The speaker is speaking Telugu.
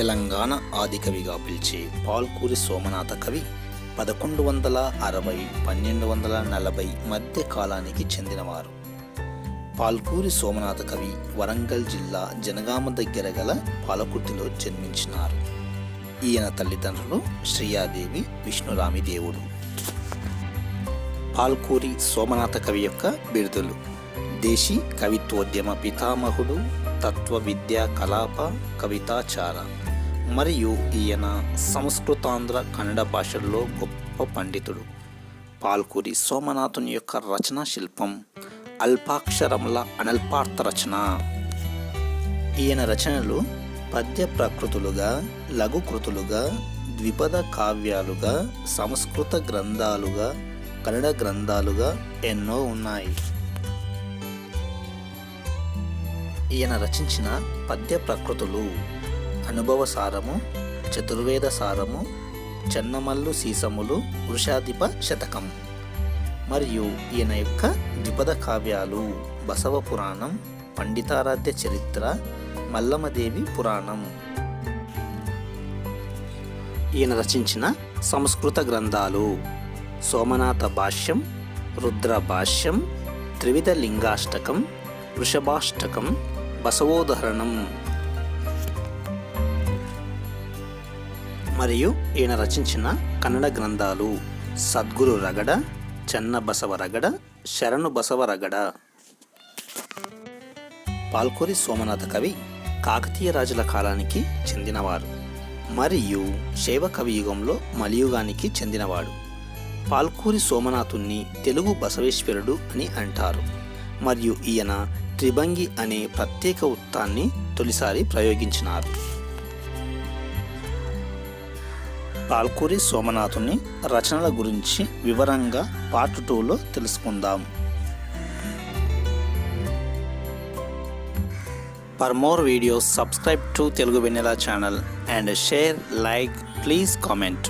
తెలంగాణ ఆదికవిగా పిలిచే పాల్కూరి సోమనాథ కవి పదకొండు వందల అరవై పన్నెండు వందల నలభై మధ్య కాలానికి చెందినవారు. పాల్కూరి సోమనాథ కవి వరంగల్ జిల్లా జనగామ దగ్గర గల పాలకుర్తిలో జన్మించినారు. ఈయన తల్లిదండ్రులు శ్రీయాదేవి విష్ణురామి దేవుడు. పాల్కూరి సోమనాథ కవి యొక్క బిరుదులు. దేశీ కవిత్వోద్యమ పితామహుడు తత్వ విద్యా కలాప కవితాచార. మరియు ఈయన సంస్కృతాంధ్ర కన్నడ భాషల్లో గొప్ప పండితుడు. పాల్కూరి సోమనాథుని యొక్క రచనా శిల్పం అల్పాక్షరముల అనల్పార్థ రచన. ఈయన రచనలు పద్య ప్రకృతులుగా లఘుకృతులుగా ద్విపద కావ్యాలుగా సంస్కృత గ్రంథాలుగా కన్నడ గ్రంథాలుగా ఎన్నో ఉన్నాయి. ఈయన రచించిన పద్య ప్రకృతులు అనుభవ సారము చతుర్వేద సారము చెన్నమల్లు సీసములు వృషాధిప శతకం. మరియు ఈయన యొక్క ద్విపద కావ్యాలు బసవ పురాణం పండితారాధ్య చరిత్ర మల్లమదేవి పురాణం. ఈయన రచించిన సంస్కృత గ్రంథాలు సోమనాథ భాష్యం రుద్ర భాష్యం త్రివిధ లింగాష్టకం వృషభాష్టకం బసవోదహరణం మరియు ఈయన రచించిన కన్నడ గ్రంథాలు సద్గురు రగడ చెన్న బసవ రగడ శరణు బసవ రగడ. పాల్కూరి సోమనాథ కవి కాకతీయ రాజుల కాలానికి చెందినవారు మరియు శైవ కవియుగంలో మలియుగానికి చెందినవాడు. పాల్కూరి సోమనాథుణ్ణి తెలుగు బసవేశ్వరుడు అని అంటారు. మరియు ఈయన త్రిభంగి అనే ప్రత్యేక వృత్తాన్ని తొలిసారి ప్రయోగించినారు. పాల్కూరి సోమనాథుని రచనల గురించి వివరంగా పార్ట్ టూలో తెలుసుకుందాం. For more videos subscribe to Telugu Vennela channel and share like please comment